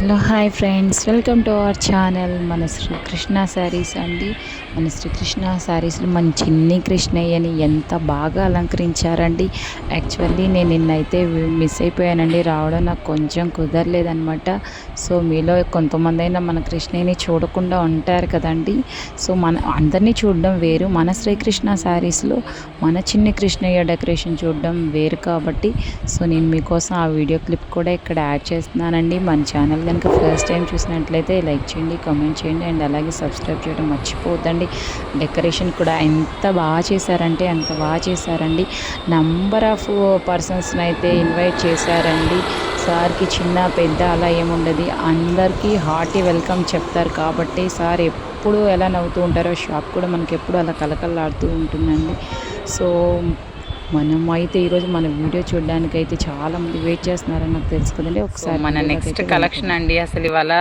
Hello hi friends. Welcome to our channel. మన శ్రీకృష్ణ శారీస్ అండి. మన శ్రీకృష్ణ శారీస్లో మన చిన్ని కృష్ణయ్యని ఎంత బాగా అలంకరించారండి. యాక్చువల్లీ నేను నిన్నైతే మిస్ అయిపోయానండి. రావడం నాకు కొంచెం కుదరలేదనమాట సో మీలో కొంతమంది అయినా మన కృష్ణయ్యని చూడకుండా ఉంటారు కదండి. సో మన అందరినీ చూడడం వేరు. మన శ్రీకృష్ణ శారీస్లో మన చిన్ని కృష్ణయ్య డెకరేషన్ చూడడం వేరు కాబట్టి. సో నేను మీకోసం ఆ వీడియో క్లిప్ కూడా ఇక్కడ యాడ్ చేస్తున్నానండి. మన ఛానల్ కనుక ఫస్ట్ టైం చూసినట్లయితే లైక్ చేయండి కామెంట్ చేయండి అండ్ అలాగే సబ్స్క్రైబ్ చేయడం మర్చిపోద్దండి డెకరేషన్ కూడా ఎంత బాగా చేశారంటే అంత బాగా చేశారండి. నంబర్ ఆఫ్ పర్సన్స్ని అయితే ఇన్వైట్ చేశారండి. సార్కి చిన్న పెద్ద అలా ఏముండదు. అందరికీ హార్టీ వెల్కమ్ చెప్తారు కాబట్టి సార్ ఎప్పుడు ఎలా నవ్వుతూ ఉంటారో షాప్ కూడా మనకి ఎప్పుడు అలా కలకలాడుతూ ఉంటుందండి. సో మనం అయితే ఈరోజు మన వీడియో చూడడానికి అయితే చాలా మంది వెయిట్ చేస్తున్నారని నాకు తెలుసు కదండి. ఒకసారి మన నెక్స్ట్ కలెక్షన్ అండి. అసలు ఇవాళ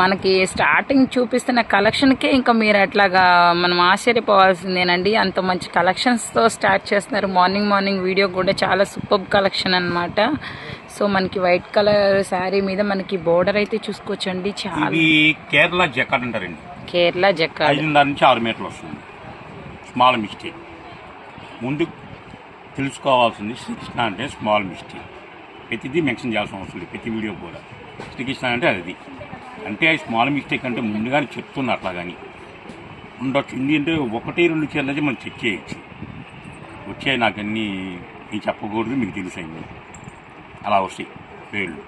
మనకి స్టార్టింగ్ చూపిస్తున్న కలెక్షన్కే ఇంకా మీరు అట్లాగా మనం ఆశ్చర్యపోవాల్సిందేనండి. అంత మంచి కలెక్షన్స్తో స్టార్ట్ చేస్తున్నారు. మార్నింగ్ మార్నింగ్ వీడియో కూడా చాలా సూపర్ కలెక్షన్ అన్నమాట. సో మనకి వైట్ కలర్ శారీ మీద మనకి బోర్డర్ అయితే చూసుకోవచ్చండి. చాలా ఇది కేరళ జకాట్ అంటారండి. కేరళ నుంచి ఆరు మీటర్లు వస్తుంది. స్మాల్ మిస్టేక్ ముందు తెలుసుకోవాల్సింది శ్రీకృష్ణ అంటే స్మాల్ మిస్టేక్ ప్రతిదీ మెన్షన్ చేయాల్సిన అవసరం లేదు. ప్రతి వీడియో కూడా. శ్రీకృష్ణ అంటే అది. అంటే అది స్మాల్ మిస్టేక్ అంటే ముందుగానే చెప్తున్నా అట్లా కానీ ఉండొచ్చు. ఎందుకంటే ఒకటి రెండు అయితే మనం చెక్ చేయొచ్చు. వచ్చాయి నాకు అన్నీ నేను చెప్పకూడదు మీకు తెలుసు అయింది అలా వస్తాయి బేళ్ళు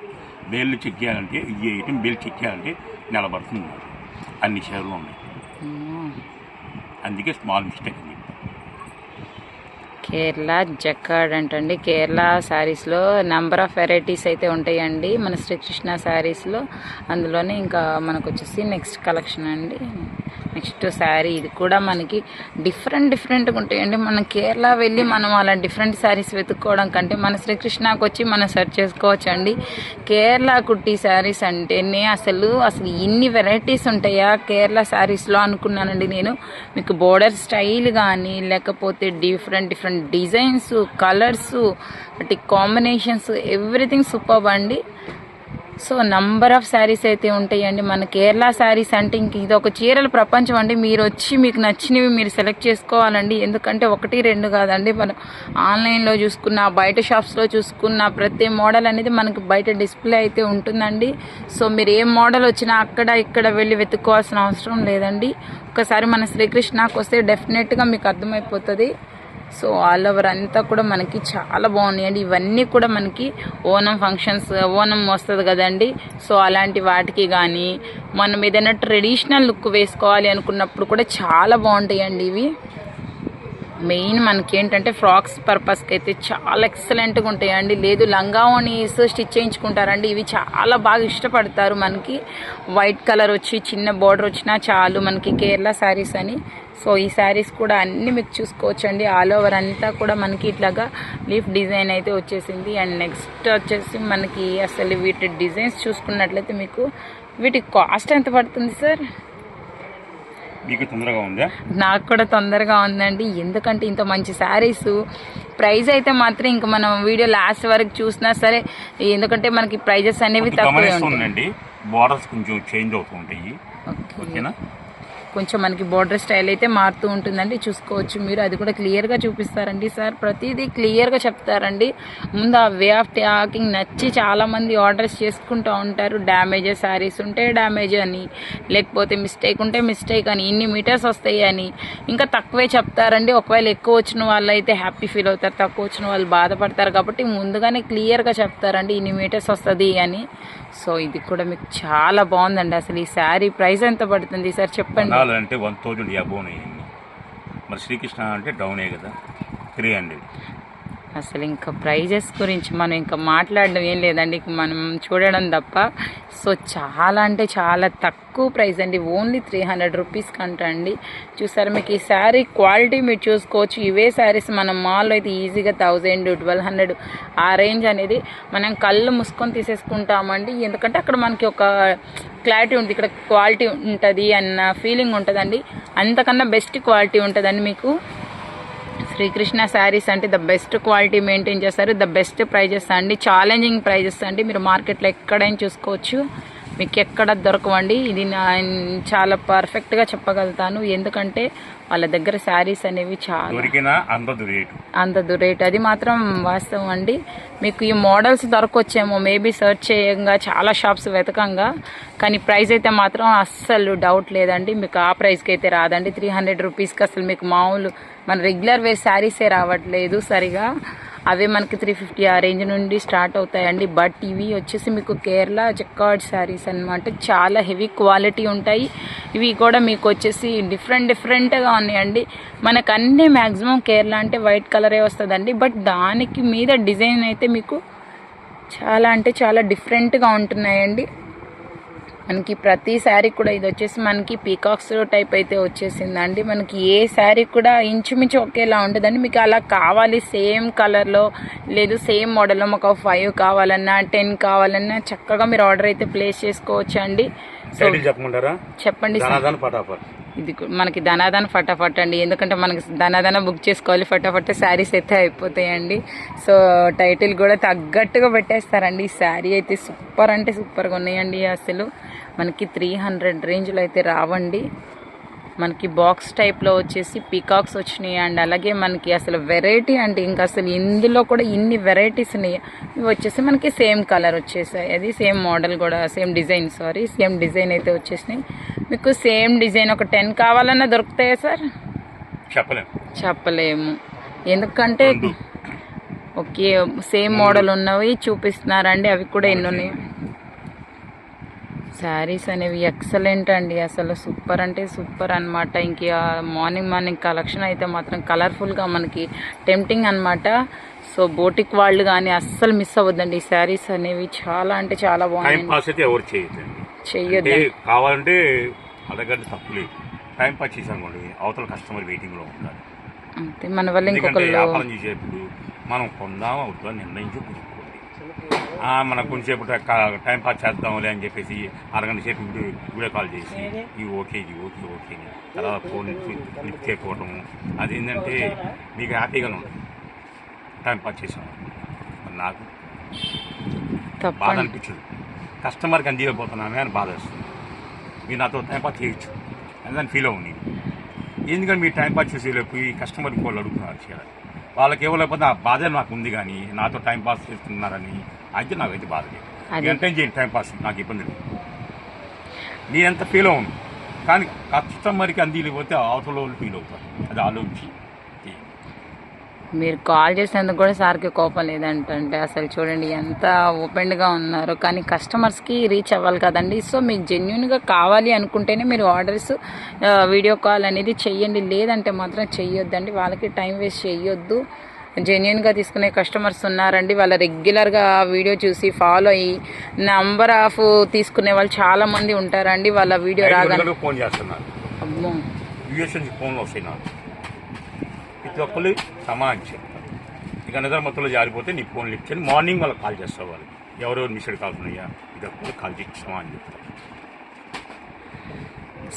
బేళ్ళు చెక్ చేయాలంటే ఈ ఐటమ్ బేల్ చెక్ చేయాలంటే నెల పడుతుంది నాకు. అన్ని చీరలు ఉన్నాయి. అందుకే స్మాల్ మిస్టేక్ అండి కేరళ జక్కాడ్ అంటండి. కేరళ శారీస్లో నెంబర్ ఆఫ్ వెరైటీస్ అయితే ఉంటాయండి మన శ్రీకృష్ణ శారీస్లో అందులోనే ఇంకా మనకు వచ్చేసి నెక్స్ట్ కలెక్షన్ అండి. నెక్స్ట్ శారీ. ఇది కూడా మనకి డిఫరెంట్ డిఫరెంట్గా ఉంటాయండి. మనం కేరళ వెళ్ళి మనం అలా డిఫరెంట్ శారీస్ వెతుక్కోవడం కంటే మన శ్రీకృష్ణకు వచ్చి మనం సెర్చ్ చేసుకోవచ్చండి. కేరళ కుట్టి శారీస్ అంటేనే అసలు అసలు ఇన్ని వెరైటీస్ ఉంటాయా కేరళ శారీస్లో అనుకున్నానండి నేను. మీకు బోర్డర్ స్టైల్ కానీ లేకపోతే డిఫరెంట్ డిఫరెంట్ డిజైన్స్ కలర్స్ వాటి కాంబినేషన్స్ ఎవ్రీథింగ్ సూపర్ అండి. సో నంబర్ ఆఫ్ శారీస్ అయితే ఉంటాయండి. మన కేరళ శారీస్ అంటే ఇంక ఇది ఒక చీరల ప్రపంచం అండి. మీరు వచ్చి మీకు నచ్చినవి మీరు సెలెక్ట్ చేసుకోవాలండి. ఎందుకంటే ఒకటి రెండు కాదండి. మనం ఆన్లైన్లో చూసుకున్న బయట షాప్స్లో చూసుకున్న ప్రతి మోడల్ అనేది మనకి బయట డిస్ప్లే అయితే ఉంటుందండి. సో మీరు ఏ మోడల్ వచ్చినా అక్కడ ఇక్కడ వెళ్ళి వెతుక్కోవాల్సిన అవసరం లేదండి. ఒకసారి మన శ్రీకృష్ణకు వస్తే డెఫినెట్గా మీకు అర్థమైపోతుంది. సో ఆల్ ఓవర్ అంతా కూడా మనకి చాలా బాగున్నాయండి ఇవన్నీ కూడా మనకి ఓనం ఫంక్షన్స్ ఓనం వస్తుంది కదండి. సో అలాంటి వాటికి కానీ మనం ఏదైనా ట్రెడిషనల్ లుక్ వేసుకోవాలి అనుకున్నప్పుడు కూడా చాలా బాగుంటాయండి ఇవి. మెయిన్ మనకి ఏంటంటే ఫ్రాక్స్ పర్పస్కి అయితే చాలా ఎక్సలెంట్గా ఉంటాయండి. లేదు లంగా ఓనీస్ స్టిచ్ చేయించుకుంటారండి. ఇవి చాలా బాగా ఇష్టపడతారు మనకి. వైట్ కలర్ వచ్చి చిన్న బార్డర్ వచ్చినా చాలు మనకి కేరళ శారీస్ అని. సో ఈ శారీస్ కూడా అన్నీ మీకు చూసుకోవచ్చండి. ఆల్ ఓవర్ అంతా కూడా మనకి ఇట్లాగా లీఫ్ డిజైన్ అయితే వచ్చేసింది. అండ్ నెక్స్ట్ వచ్చేసి మనకి అసలు వీటి డిజైన్స్ చూసుకున్నట్లయితే మీకు వీటి కాస్ట్ ఎంత పడుతుంది సార్? మీకు తొందరగా ఉందా? నాకు కూడా తొందరగా ఉందండి. ఎందుకంటే ఇంత మంచి శారీస్. ప్రైస్ అయితే మాత్రం ఇంకా మనం వీడియో లాస్ట్ వరకు చూసినా సరే ఎందుకంటే మనకి ప్రైజెస్ అనేవి తక్కువే గమనిస్తుండండి బోర్డర్స్ కొంచెం చేంజ్ అవుతూ ఉంటాయి. ఓకే. ఓకేనా కొంచెం మనకి బోర్డర్ స్టైల్ అయితే మారుతూ ఉంటుందండి. చూసుకోవచ్చు మీరు. అది కూడా క్లియర్గా చూపిస్తారండి సార్. ప్రతిదీ క్లియర్గా చెప్తారండి. ముందు ఆ వే ఆఫ్ టాకింగ్ నచ్చి చాలామంది ఆర్డర్స్ చేసుకుంటూ ఉంటారు. డ్యామేజ్ శారీస్ ఉంటే డ్యామేజ్ అని లేకపోతే మిస్టేక్ ఉంటే మిస్టేక్ అని ఇన్ని మీటర్స్ వస్తాయి అని. ఇంకా తక్కువే చెప్తారండి. ఒకవేళ ఎక్కువ వచ్చిన వాళ్ళు అయితే హ్యాపీ ఫీల్ అవుతారు. తక్కువ వచ్చిన వాళ్ళు బాధపడతారు. కాబట్టి ముందుగానే క్లియర్గా చెప్తారండి. ఇన్ని మీటర్స్ వస్తుంది అని. సో ఇది కూడా మీకు చాలా బాగుందండి. అసలు ఈ శారీ ప్రైస్ ఎంత పడుతుంది? సార్ చెప్పండి. అంటే వన్ థౌజండ్ అబోన్ అయ్యింది. మరి శ్రీకృష్ణ అంటే డౌనే కదా. Three hundred. అసలు ఇంకా ప్రైజెస్ గురించి మనం ఇంకా మాట్లాడడం ఏం లేదండి. మనం చూడడం తప్ప. సో చాలా అంటే చాలా తక్కువ ప్రైస్ అండి. ఓన్లీ త్రీ హండ్రెడ్ రూపీస్ కంట అండి. చూసారు మీకు ఈ శారీ క్వాలిటీ మీరు చూసుకోవచ్చు. ఇవే శారీస్ మనం మాల్లో అయితే ఈజీగా థౌజండ్ ట్వెల్వ్ హండ్రెడ్ ఆ రేంజ్ అనేది మనం కళ్ళు మూసుకొని తీసేసుకుంటామండి. ఎందుకంటే అక్కడ మనకి ఒక క్లారిటీ ఉంటుంది ఇక్కడ క్వాలిటీ ఉంటుంది అన్న ఫీలింగ్ ఉంటుందండి. అంతకన్నా బెస్ట్ క్వాలిటీ ఉంటుందండి మీకు. శ్రీకృష్ణ శారీస్ అంటే ద బెస్ట్ క్వాలిటీ మెయింటైన్ చేస్తారు ద బెస్ట్ ప్రైజెస్ అండి ఛాలెంజింగ్ ప్రైజెస్ అండి. మీరు మార్కెట్లో ఎక్కడైనా చూసుకోవచ్చు. మీకు ఎక్కడ దొరకవండి ఇది నా చాలా పర్ఫెక్ట్గా చెప్పగలుగుతాను. ఎందుకంటే వాళ్ళ దగ్గర శారీస్ అనేవి చాలా. దొరికిన అందదు రేట్. అది మాత్రం వాస్తవం అండి. మీకు ఈ మోడల్స్ దొరకొచ్చేమో మేబీ సెర్చ్ చేయంగా చాలా షాప్స్ వెతకంగా. కానీ ప్రైస్ అయితే మాత్రం అస్సలు డౌట్ లేదండి. మీకు ఆ ప్రైస్కి అయితే రాదండి. త్రీ హండ్రెడ్ రూపీస్కి అసలు మీకు మామూలు మన రెగ్యులర్ వేర్ శారీసే రావట్లేదు సరిగా. అవే మనకి త్రీ ఫిఫ్టీ ఆ రేంజ్ నుండి స్టార్ట్ అవుతాయండి. బట్ ఇవి వచ్చేసి మీకు కేరళ చెక్కాడ్ శారీస్ అన్నమాట. చాలా హెవీ క్వాలిటీ ఉంటాయి. ఇవి కూడా మీకు వచ్చేసి డిఫరెంట్ డిఫరెంట్గా ఉన్నాయండి. మనకు అన్నీ మ్యాక్సిమం కేరళ అంటే వైట్ కలరే వస్తుందండి. బట్ దానికి మీద డిజైన్ అయితే మీకు చాలా అంటే చాలా డిఫరెంట్గా ఉంటున్నాయండి. మనకి ప్రతి శారీ కూడా ఇది వచ్చేసి మనకి పీకాక్స్ టైప్ అయితే వచ్చేసిందండి. మనకి ఏ శారీ కూడా ఇంచుమించు ఒకేలా ఉంటుందండి మీకు అలా కావాలి సేమ్ కలర్లో లేదు సేమ్ మోడల్లో మాకు ఫైవ్ కావాలన్నా టెన్ కావాలన్నా చక్కగా మీరు ఆర్డర్ అయితే ప్లేస్ చేసుకోవచ్చు అండి సో చెప్పమంటారా? చెప్పండి ఇది మనకి ధనాదన ఫటాఫట్ అండి. ఎందుకంటే మనకి ధనాదన బుక్ చేసుకోవాలి ఫటాఫట్ శారీస్ అయితే అయిపోతాయండి. సో టైటిల్ కూడా తగ్గట్టుగా పెట్టేస్తారండి. ఈ శారీ అయితే సూపర్ అంటే సూపర్గా ఉన్నాయండి అసలు. మనకి త్రీ హండ్రెడ్ రేంజ్లో అయితే రావండి. మనకి బాక్స్ టైప్లో వచ్చేసి పీకాక్స్ వచ్చినాయి అండ్ అలాగే మనకి అసలు వెరైటీ అండి ఇంకా అసలు ఇందులో కూడా ఇన్ని వెరైటీస్ ఉన్నాయి. ఇవి వచ్చేసి మనకి సేమ్ కలర్ వచ్చేసాయి. అది సేమ్ మోడల్ కూడా same design saree same design అయితే వచ్చేసినాయి. మీకు సేమ్ డిజైన్ ఒక టెన్ కావాలన్నా దొరుకుతాయా సార్ చెప్పలేము చెప్పలేము. ఎందుకంటే. ఓకే సేమ్ మోడల్ ఉన్నవి చూపిస్తున్నారండి. అవి కూడా ఎన్ని ఉన్నాయి? శారీస్ అనేవి ఎక్సలెంట్ అండి. అసలు సూపర్ అంటే సూపర్ అనమాట ఇంక మార్నింగ్ మార్నింగ్ కలెక్షన్ అయితే మాత్రం కలర్ఫుల్గా మనకి టెంప్టింగ్ అన్నమాట. సో బోటిక్ వాళ్ళు కానీ అస్సలు మిస్ అవ్వద్దండి. ఈ శారీస్ అనేవి చాలా అంటే చాలా అయితే ఎవరు కావాలంటే అడగండి టైం పాస్ చేసానుకోండి అవతల కస్టమర్ వెయిటింగ్లో ఉంటారు. అంతే మన వల్ల వ్యాపారం చేసేప్పుడు మనం నిర్ణయించి మనం కొంచెంసేపు టైం పాస్ చేద్దాంలే అని చెప్పేసి అరగంట సేపు వీడియో వీడియో కాల్ చేసి ఇది ఓకే ఇది ఓకే ఓకే అని. తర్వాత ఫోన్ లిఫ్ట్ చేయకపోవటం అది ఏంటంటే మీకు హ్యాపీగానే ఉంటుంది టైం పాస్ చేసాం. నాకు బాధ అనిపించదు. కస్టమర్కి అందియకపోతున్నామే అని బాధ వస్తుంది. మీరు నాతో టైం పాస్ చేయొచ్చు. అని దాన్ని ఫీల్ అవ్వండి ఎందుకంటే మీరు టైం పాస్ చేసేలోపు ఈ కస్టమర్ ఇంకోళ్ళు అడుగుతున్నారు చేయాలి వాళ్ళకి ఇవ్వలేకపోతే ఆ బాధ నాకు ఉంది కానీ నాతో టైం పాస్ చేస్తున్నారని అయితే నాకైతే బాధ ఎంత చేయండి టైం పాస్ నాకు ఇబ్బంది లేదు. నేనెంత ఫీల్ అవ్వను కానీ కస్టమర్కి అందియలేకపోతే అవతల వాళ్ళు ఫీల్ అవుతారు. అది ఆలోచించి. మీరు కాల్ చేసినందుకు కూడా సార్కి కోపం లేదంటే అసలు చూడండి ఎంత ఓపెన్గా ఉన్నారు. కానీ కస్టమర్స్కి రీచ్ అవ్వాలి కదండి. సో మీకు జెన్యున్గా కావాలి అనుకుంటేనే మీరు ఆర్డర్స్ వీడియో కాల్ అనేది చెయ్యండి. లేదంటే మాత్రం చెయ్యొద్దండి. వాళ్ళకి టైం వేస్ట్ చెయ్యొద్దు. జెన్యున్గా తీసుకునే కస్టమర్స్ ఉన్నారండి. వాళ్ళ రెగ్యులర్గా వీడియో చూసి ఫాలో అయ్యి నంబర్ ఆఫ్ తీసుకునే వాళ్ళు చాలా మంది ఉంటారండి. వాళ్ళ వీడియో రాగానే ఫోన్ చేస్తున్నారు. ఫోన్లు ప్రతి ఒక్కరు సమానం చెప్తారు ఇక నిద్ర మొత్తంలో జారిపోతే నీ ఫోన్ లిఫ్ట్ చేయండి. మార్నింగ్ వాళ్ళకి కాల్ చేస్తావు వాళ్ళు. ఎవరెవరు మిస్డ్ కాల్స్ ఉన్నాయా? ఇది ఒక్కరు కాల్ చేస్తామా అని చెప్తారు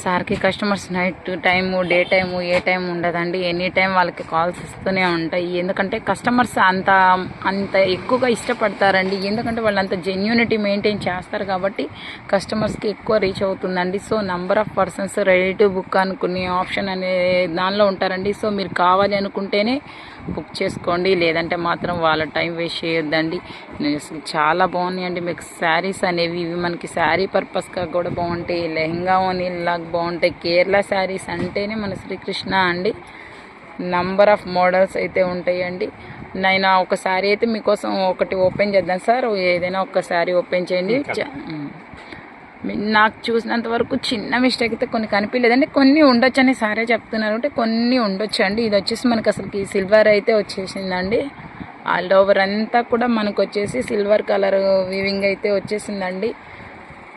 సార్కి customers night time day time ఏ టైం ఉండదండి. ఎనీ టైం వాళ్ళకి కాల్స్ ఇస్తూనే ఉంటాయి. ఎందుకంటే కస్టమర్స్ అంత అంత ఎక్కువగా ఇష్టపడతారండి. ఎందుకంటే వాళ్ళు అంత జెన్యూనిటీ మెయింటైన్ చేస్తారు కాబట్టి కస్టమర్స్కి ఎక్కువ రీచ్ అవుతుందండి. So number of persons ready to book అనుకునే ఆప్షన్ అనే దానిలో ఉంటారండి. సో మీరు కావాలి అనుకుంటేనే బుక్ చేసుకోండి లేదంటే మాత్రం వాళ్ళ టైం వేస్ట్ చేయొద్దండి. అసలు చాలా బాగున్నాయండి మీకు శారీస్ అనేవి. ఇవి మనకి శారీ పర్పస్గా కూడా బాగుంటాయి. లెహంగా లాగా బాగుంటాయి. కేరళ శారీస్ అంటేనే మన శ్రీకృష్ణ అండి. నంబర్ ఆఫ్ మోడల్స్ అయితే ఉంటాయండి. నేను ఒక శారీ అయితే మీకోసం ఒకటి ఓపెన్ చేద్దాం సార్. ఏదైనా ఒక శారీ ఓపెన్ చేయండి. నాకు చూసినంత వరకు చిన్న మిస్టేక్ అయితే కొన్ని కనిపించలేదండి. కొన్ని ఉండొచ్చు అని సారే చెప్తున్నారు. అంటే కొన్ని ఉండొచ్చు అండి ఇది వచ్చేసి మనకి అసలుకి సిల్వర్ అయితే వచ్చేసిందండి. ఆల్ ఓవర్ అంతా కూడా మనకు వచ్చేసి సిల్వర్ కలర్ వీవింగ్ అయితే వచ్చేసిందండి.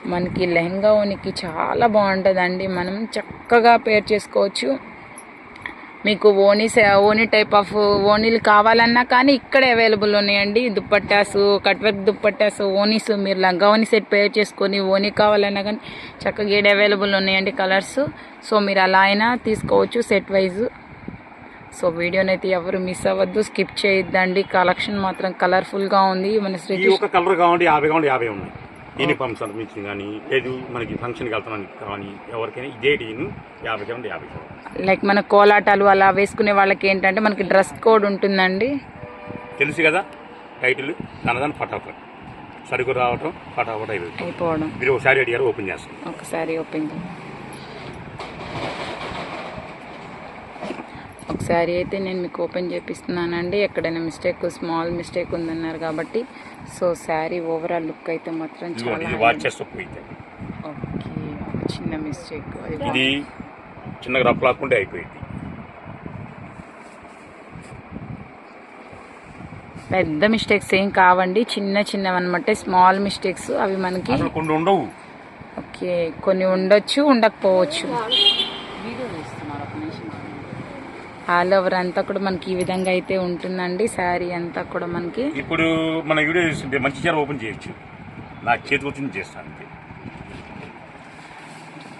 మనకి లెహంగా ఉనికి చాలా బాగుంటుందండి. మనం చక్కగా పేర్ చేసుకోవచ్చు. మీకు ఓనీ సే- ఓనీ టైప్ ఆఫ్ ఓనీలు కావాలన్నా కానీ ఇక్కడే అవైలబుల్ ఉన్నాయండి. దుప్పట్టాసు కట్ వర్క్ దుప్పట్టాసు ఓనీస్ మీరు లంగా ఓనీ సెట్ పేర్ చేసుకొని ఓనీ కావాలన్నా కానీ చక్కగా ఏడు అవైలబుల్ ఉన్నాయండి కలర్స్. సో మీరు అలా అయినా తీసుకోవచ్చు సెట్ వైజ్. సో వీడియోని అయితే ఎవరు మిస్ అవ్వద్దు స్కిప్ చేయొద్దండి. కలెక్షన్ మాత్రం కలర్ఫుల్గా ఉంది. మన ఒక కలర్ కావండి యాభై కావండి యాభై ఉన్నాయి. యూనిఫామ్ సంబంధించి కానీ లేదు మనకి ఫంక్షన్కి వెళ్తామని కానీ ఎవరికైనా ఇదే డీను యాభై సెవెన్ యాభై సెవెన్. లైక్ మన కోలాటాలు అలా వేసుకునే వాళ్ళకి ఏంటంటే మనకి డ్రెస్ కోడ్ ఉంటుందండి. తెలుసు కదా టైటిల్ దాని ఫటాఫట్. సరుకు రావటం ఫటాఫట్ అయిపోవడం. మీరు ఒకసారి అడిగారు ఓపెన్ చేస్తాం. ఒకసారి ఓపెన్ చేయి. ఒకసారి అయితే నేను మీకు ఓపెన్ చేపిస్తున్నానండి. ఎక్కడైనా మిస్టేక్ స్మాల్ మిస్టేక్ ఉందన్నారు కాబట్టి. సో శారీ ఓవరాల్ లుక్ అయితే మాత్రం చాలా ఓకే చిన్న మిస్టేక్. ఇది చిన్నగా రఫ్ లాక్కుంటే అయిపోయింది. పెద్ద మిస్టేక్స్ ఏం కావండి. చిన్న చిన్నవి అనమాట స్మాల్ మిస్టేక్స్ అవి మనకి ఉండవు. ఓకే కొన్ని ఉండొచ్చు ఉండకపోవచ్చు. ఆల్ ఓవర్ అంతా కూడా మనకి ఈ విధంగా అయితే ఉంటుందండి. శారీ అంతా కూడా మనకి. ఇప్పుడు మన వీడియో చూస్తుంటే మంచి చీర ఓపెన్ చేయొచ్చు. నాకు చేతి వచ్చింది చేస్తాను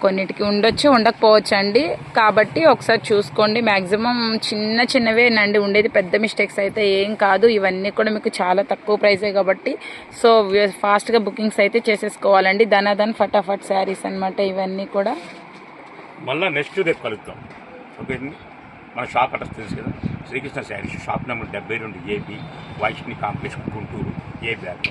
కొన్నిటికి ఉండొచ్చు ఉండకపోవచ్చు అండి కాబట్టి ఒకసారి చూసుకోండి. మ్యాక్సిమం చిన్న చిన్నవేనండి ఉండేది పెద్ద మిస్టేక్స్ అయితే ఏం కాదు. ఇవన్నీ కూడా మీకు చాలా తక్కువ ప్రైసే కాబట్టి. సో ఫాస్ట్గా బుకింగ్స్ అయితే చేసేసుకోవాలండి. ధనాధన్ ఫటాఫట్ శారీస్ అన్నమాట ఇవన్నీ కూడా. మళ్ళీ నెక్స్ట్ రేపు కలుద్దాం. ఓకే మన షాప్ అడ్రస్ తెలుసు కదా? శ్రీకృష్ణ శారీస్ షాప్ నెంబర్ డెబ్బై రెండు ఏపీ వైష్ణి కాంప్లెక్స్ గుంటూరు ఏ బ్యాక్